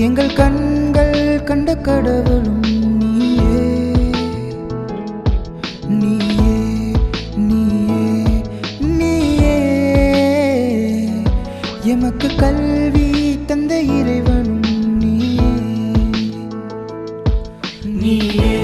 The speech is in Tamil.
எங்கள் கண்கள் கண்ட கடவுளும் நீயே. நீயே நீயே எமக்கு கல்வி தந்த இறைவனும் நீயே. நீயே.